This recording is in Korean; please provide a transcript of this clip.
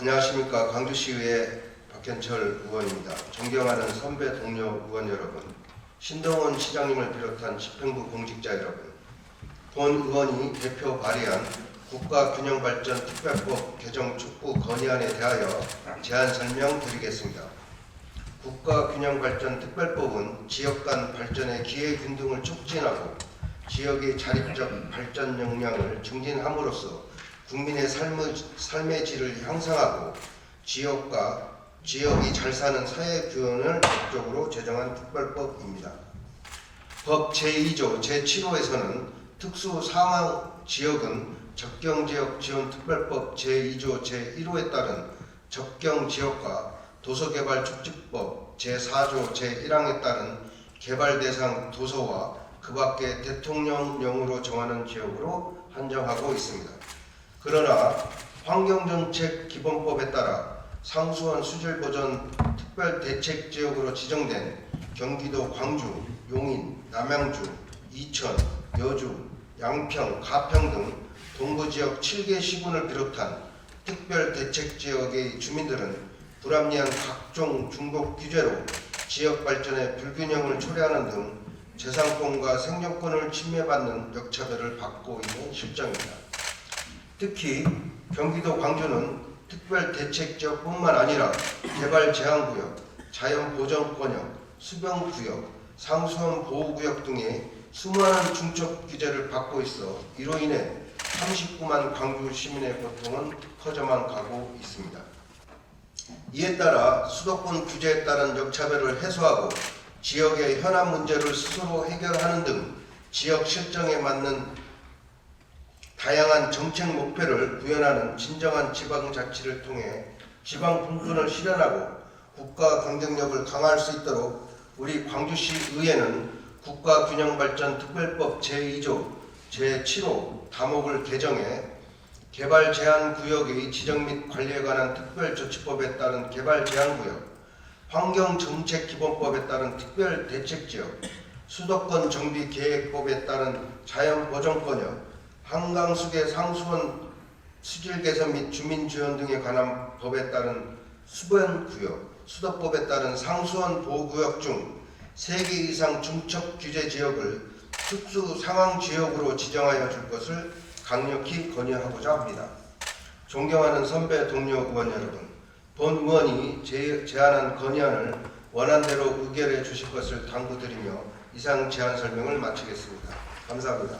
안녕하십니까 광주시의회 박현철 의원입니다. 존경하는 선배 동료 의원 여러분, 신동원 시장님을 비롯한 집행부 공직자 여러분, 본 의원이 대표 발의한 국가균형발전 특별법 개정 촉구 건의안에 대하여 제안 설명드리겠습니다. 국가균형발전 특별법은 지역 간 발전의 기회균등을 촉진하고 지역의 자립적 발전 역량을 증진함으로써 국민의 삶의, 삶의 질을 향상하고 지역과 지역이 잘 사는 사회 구현을 목적으로 제정한 특별법입니다. 법 제2조 제7호에서는 특수 상황 지역은 적경 지역 지원 특별법 제2조 제1호에 따른 적경 지역과 도서개발 촉진법 제4조 제1항에 따른 개발 대상 도서와 그 밖의 대통령령으로 정하는 지역으로 한정하고 있습니다. 그러나 환경정책 기본법에 따라 상수원 수질 보전 특별 대책 지역으로 지정된 경기도 광주, 용인, 남양주, 이천, 여주, 양평, 가평 등 동부 지역 7개 시군을 비롯한 특별 대책 지역의 주민들은 불합리한 각종 중복 규제로 지역 발전의 불균형을 초래하는 등 재산권과 생존권을 침해받는 역차별을 받고 있는 실정입니다. 특히 경기도 광주는 특별대책지역뿐만 아니라 개발 제한구역, 자연보전권역, 수변구역, 상수원 보호구역 등의 수많은 중첩 규제를 받고 있어 이로 인해 39만 광주 시민의 고통은 커져만 가고 있습니다. 이에 따라 수도권 규제에 따른 역차별을 해소하고 지역의 현안 문제를 스스로 해결하는 등 지역 실정에 맞는 다양한 정책 목표를 구현하는 진정한 지방자치를 통해 지방 분권을 실현하고 국가 경쟁력을 강화할 수 있도록 우리 광주시 의회는 국가균형발전특별법 제2조 제7호 다목을 개정해 개발 제한 구역의 지정 및 관리에 관한 특별조치법에 따른 개발 제한 구역, 환경정책기본법에 따른 특별대책지역, 수도권 정비 계획법에 따른 자연보전권역, 한강수계 상수원 수질 개선 및 주민 지원 등에 관한 법에 따른 수변 구역, 수도법에 따른 상수원 보호구역 중 3개 이상 중첩 규제 지역을 특수 상황 지역으로 지정하여 줄 것을 강력히 건의하고자 합니다. 존경하는 선배 동료 의원 여러분, 본 의원이 제, 제안한 건의안을 원안대로 의결해 주실 것을 당부드리며 이상 제안 설명을 마치겠습니다. 감사합니다.